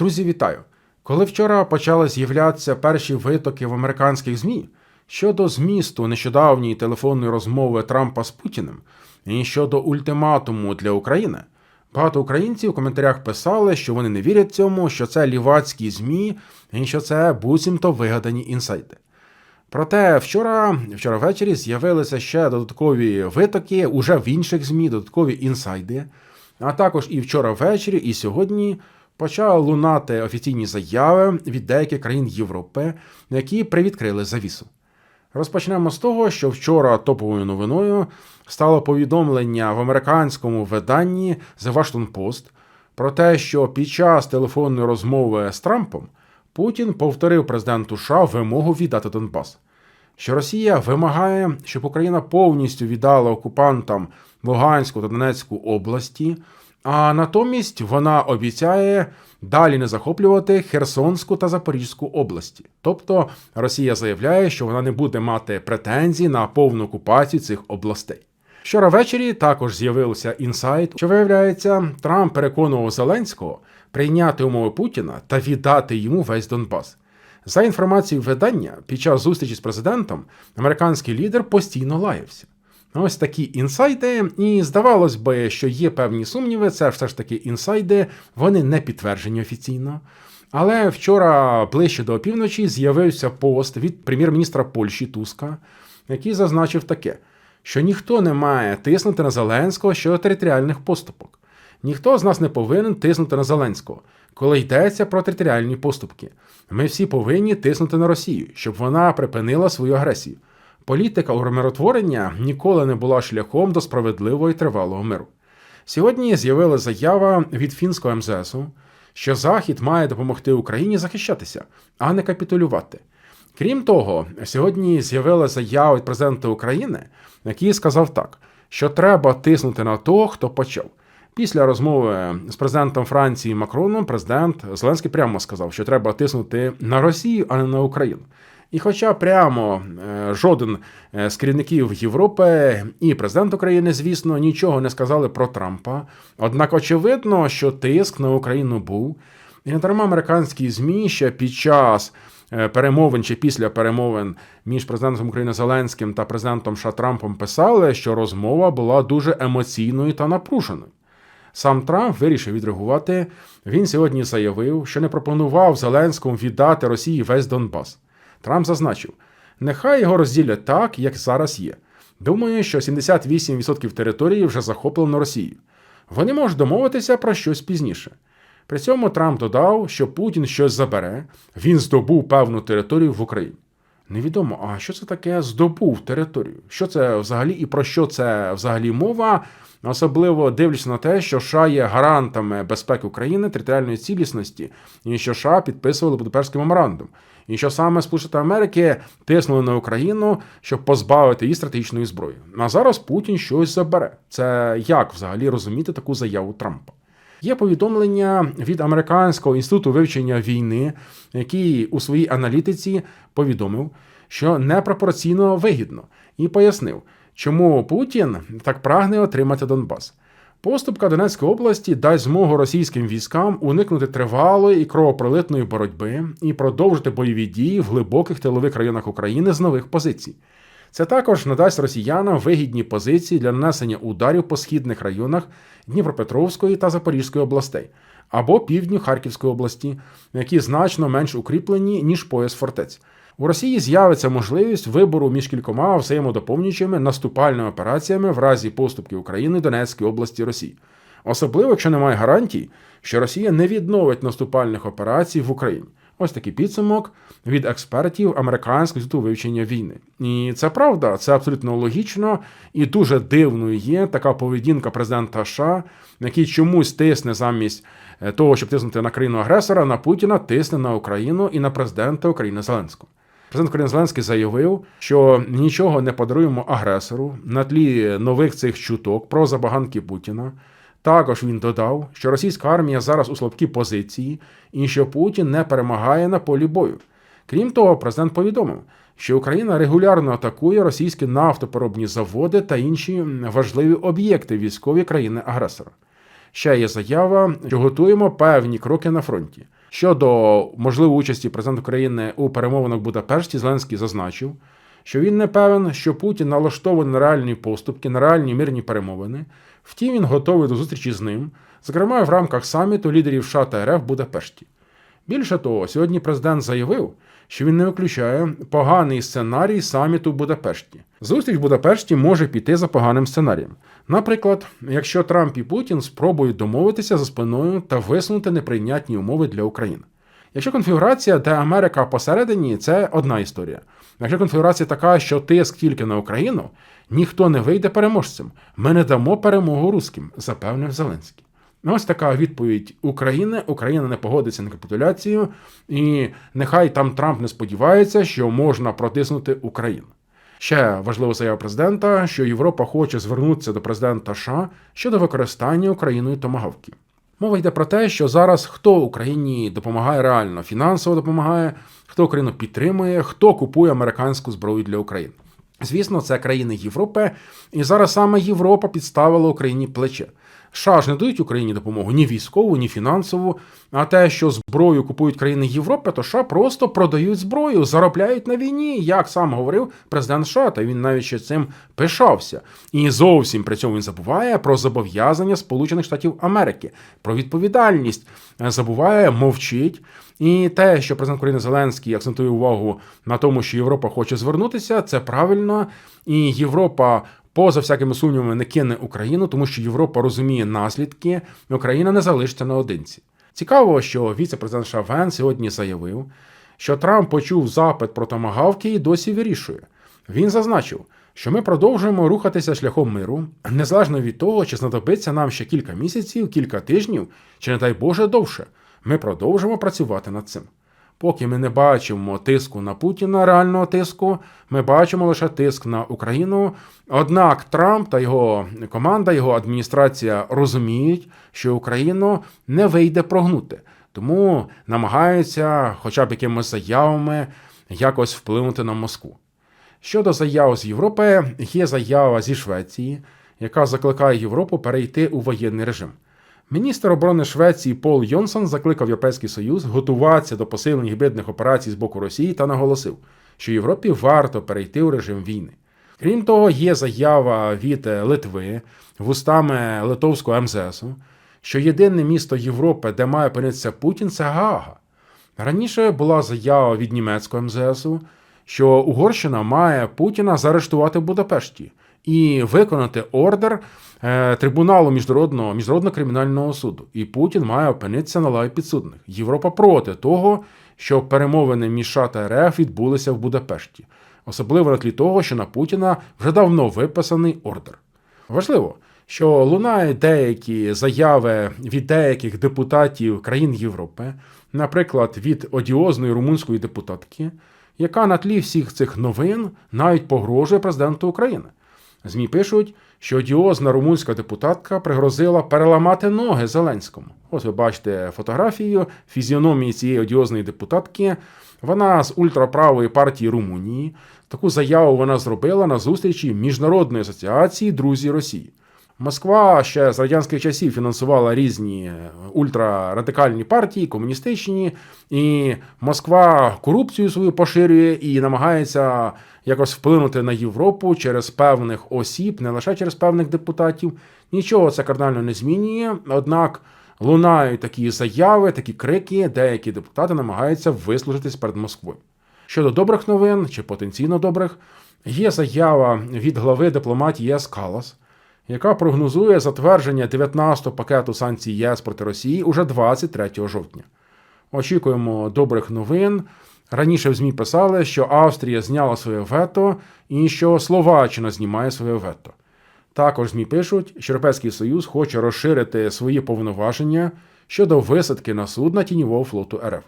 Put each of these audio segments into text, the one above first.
Друзі, вітаю! Коли вчора почали з'являтися перші витоки в американських ЗМІ щодо змісту нещодавньої телефонної розмови Трампа з Путіним і щодо ультиматуму для України, багато українців у коментарях писали, що вони не вірять цьому, що це лівацькі ЗМІ і що це буцімто вигадані інсайди. Проте вчора, вчора ввечері з'явилися ще додаткові витоки уже в інших ЗМІ, додаткові інсайди. А також і вчора ввечері, і сьогодні почали лунати офіційні заяви від деяких країн Європи, які привідкрили завісу. Розпочнемо з того, що вчора топовою новиною стало повідомлення в американському виданні The Washington Post про те, що під час телефонної розмови з Трампом Путін повторив президенту США вимогу віддати Донбас. Що Росія вимагає, щоб Україна повністю віддала окупантам Луганську та Донецьку області, а натомість вона обіцяє далі не захоплювати Херсонську та Запорізьку області. Тобто Росія заявляє, що вона не буде мати претензій на повну окупацію цих областей. Вчора ввечері також з'явився інсайт, що виявляється, Трамп переконував Зеленського прийняти умови Путіна та віддати йому весь Донбас. За інформацією видання, під час зустрічі з президентом американський лідер постійно лаявся. Ось такі інсайди, і здавалось би, що є певні сумніви, це все ж таки інсайди, вони не підтверджені офіційно. Але вчора, ближче до опівночі, з'явився пост від прем'єр-міністра Польщі Туска, який зазначив таке, що ніхто не має тиснути на Зеленського щодо територіальних поступок. Ніхто з нас не повинен тиснути на Зеленського, коли йдеться про територіальні поступки. Ми всі повинні тиснути на Росію, щоб вона припинила свою агресію. Політика умиротворення ніколи не була шляхом до справедливого і тривалого миру. Сьогодні з'явилася заява від фінського МЗСу, що Захід має допомогти Україні захищатися, а не капітулювати. Крім того, сьогодні з'явилася заява від президента України, який сказав так, що треба тиснути на того, хто почав. Після розмови з президентом Франції Макроном, президент Зеленський прямо сказав, що треба тиснути на Росію, а не на Україну. І хоча прямо е, жоден з керівників Європи і президент України, звісно, нічого не сказали про Трампа. Однак очевидно, що тиск на Україну був, і не дарма американські змі ще під час е, перемовин чи після перемовин між президентом України Зеленським та президентом США Трампом писали, що розмова була дуже емоційною та напруженою. Сам Трамп вирішив відреагувати. Він сьогодні заявив, що не пропонував Зеленському віддати Росії весь Донбас. Трамп зазначив, нехай його розділять так, як зараз є. Думаю, що 78% території вже захоплено Росією. Вони можуть домовитися про щось пізніше. При цьому Трамп додав, що Путін щось забере, він здобув певну територію в Україні. Невідомо, а що це таке здобув територію? Що це взагалі і про що це взагалі мова? Особливо дивлячись на те, що США є гарантами безпеки України, територіальної цілісності, і що США підписували Будапештський меморандум, і що саме Сполучені Америки тиснули на Україну, щоб позбавити її стратегічної зброї. А зараз Путін щось забере. Це як взагалі розуміти таку заяву Трампа? Є повідомлення від Американського інституту вивчення війни, який у своїй аналітиці повідомив, що непропорційно вигідно, і пояснив, чому Путін так прагне отримати Донбас. Поступка Донецької області дасть змогу російським військам уникнути тривалої і кровопролитної боротьби і продовжити бойові дії в глибоких тилових районах України з нових позицій. Це також надасть росіянам вигідні позиції для нанесення ударів по східних районах Дніпропетровської та Запорізької областей або півдню Харківської області, які значно менш укріплені ніж пояс фортець. У Росії з'явиться можливість вибору між кількома взаємодоповнюючими наступальними операціями в разі поступки України Донецької області Росії, особливо якщо немає гарантій, що Росія не відновить наступальних операцій в Україні. Ось такий підсумок від експертів американського інституту вивчення війни. І це правда, це абсолютно логічно і дуже дивною є така поведінка президента США, який чомусь тисне замість е, того, щоб тиснути на країну агресора, на Путіна, тисне на Україну і на президента України Зеленського. Президент України Зеленський заявив, що нічого не подаруємо агресору на тлі нових цих чуток про забаганки Путіна. Також він додав, що російська армія зараз у слабкій позиції і що Путін не перемагає на полі бою. Крім того, президент повідомив, що Україна регулярно атакує російські нафтопереробні заводи та інші важливі об'єкти військові країни-агресора. Ще є заява, що готуємо певні кроки на фронті. Щодо можливої участі президента України у перемовинах в Будапешті, Зеленський зазначив, що він не певен, що Путін налаштований на реальні поступки, на реальні мирні перемовини. Втім, він готовий до зустрічі з ним, зокрема в рамках саміту лідерів США та РФ в Будапешті. Більше того, сьогодні президент заявив, що він не виключає поганий сценарій саміту в Будапешті. Зустріч в Будапешті може піти за поганим сценарієм. Наприклад, якщо Трамп і Путін спробують домовитися за спиною та висунути неприйнятні умови для України. Якщо конфігурація, де Америка посередині, це одна історія. Якщо конфігурація така, що тиск тільки на Україну, ніхто не вийде переможцем. Ми не дамо перемогу русським, запевнив Зеленський. Ну, Ось така відповідь України. Україна не погодиться на капітуляцію, і нехай там Трамп не сподівається, що можна протиснути Україну. Ще важлива заява президента, що Європа хоче звернутися до президента США щодо використання Україною томагавків. Мова йде про те, що зараз хто Україні допомагає реально, фінансово допомагає, хто Україну підтримує, хто купує американську зброю для України. Звісно, це країни Європи, і зараз саме Європа підставила Україні плече. США ж не дають Україні допомогу ні військову, ні фінансову. А те, що зброю купують країни Європи, то США просто продають зброю, заробляють на війні, як сам говорив президент США, та він навіть ще цим пишався. І зовсім при цьому він забуває про зобов'язання Сполучених Штатів Америки, про відповідальність. Забуває, мовчить. І те, що президент України Зеленський акцентує увагу на тому, що Європа хоче звернутися, це правильно. І Європа поза всякими сумнівами не кине Україну, тому що Європа розуміє наслідки, і Україна не залишиться наодинці. Цікаво, що віце-президент Шавен сьогодні заявив, що Трамп почув запит про томагавки і досі вирішує. Він зазначив, що ми продовжуємо рухатися шляхом миру, незалежно від того, чи знадобиться нам ще кілька місяців, кілька тижнів, чи не дай Боже довше. Ми продовжимо працювати над цим. Поки ми не бачимо тиску на Путіна, реального тиску, ми бачимо лише тиск на Україну. Однак Трамп та його команда, його адміністрація розуміють, що Україну не вийде прогнути, тому намагаються, хоча б якимись заявами, якось вплинути на Москву. Щодо заяв з Європи, є заява зі Швеції, яка закликає Європу перейти у воєнний режим. Міністр оборони Швеції Пол Йонсон закликав Європейський Союз готуватися до посилення гібридних операцій з боку Росії та наголосив, що Європі варто перейти у режим війни. Крім того, є заява від Литви вустами Литовського МЗСу, що єдине місто Європи, де має опинитися Путін, це Гаага. Раніше була заява від німецького МЗСу, що Угорщина має Путіна заарештувати в Будапешті і виконати ордер е, трибуналу міжнародного міжнародного кримінального суду. І Путін має опинитися на лаві підсудних. Європа проти того, щоб перемовини між США та РФ відбулися в Будапешті, особливо на тлі того, що на Путіна вже давно виписаний ордер. Важливо. Що лунають деякі заяви від деяких депутатів країн Європи, наприклад, від одіозної румунської депутатки, яка на тлі всіх цих новин навіть погрожує президенту України. ЗМІ пишуть, що одіозна румунська депутатка пригрозила переламати ноги Зеленському. Ось ви бачите фотографію фізіономії цієї одіозної депутатки. Вона з ультраправої партії Румунії. Таку заяву вона зробила на зустрічі Міжнародної асоціації Друзі Росії. Москва ще з радянських часів фінансувала різні ультрарадикальні партії, комуністичні, і Москва корупцію свою поширює і намагається якось вплинути на Європу через певних осіб, не лише через певних депутатів. Нічого це кардинально не змінює. Однак лунають такі заяви, такі крики, деякі депутати намагаються вислужитись перед Москвою. Щодо добрих новин чи потенційно добрих, є заява від глави дипломатії ЄС Калас яка прогнозує затвердження 19-го пакету санкцій ЄС проти Росії уже 23 жовтня. Очікуємо добрих новин. Раніше в ЗМІ писали, що Австрія зняла своє вето і що Словаччина знімає своє вето. Також ЗМІ пишуть, що Європейський Союз хоче розширити свої повноваження щодо висадки на судна тіньового флоту РФ.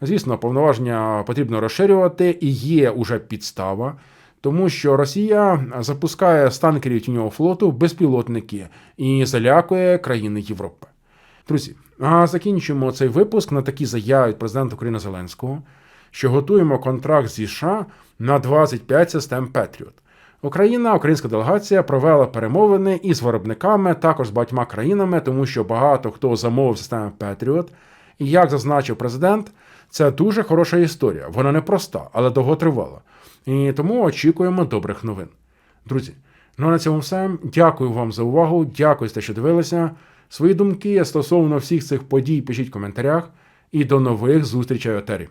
Звісно, повноваження потрібно розширювати і є уже підстава тому що Росія запускає з тіньового флоту безпілотники і залякує країни Європи. Друзі, а закінчуємо цей випуск на такі заяви від президента України Зеленського, що готуємо контракт зі США на 25 систем Петріот. Україна, українська делегація провела перемовини із виробниками, також з багатьма країнами, тому що багато хто замовив системи Петріот. І як зазначив президент, це дуже хороша історія. Вона не проста, але довготривала. І тому очікуємо добрих новин. Друзі, ну а на цьому все. Дякую вам за увагу. Дякую що дивилися. Свої думки стосовно всіх цих подій пишіть в коментарях. І до нових зустрічей у етері.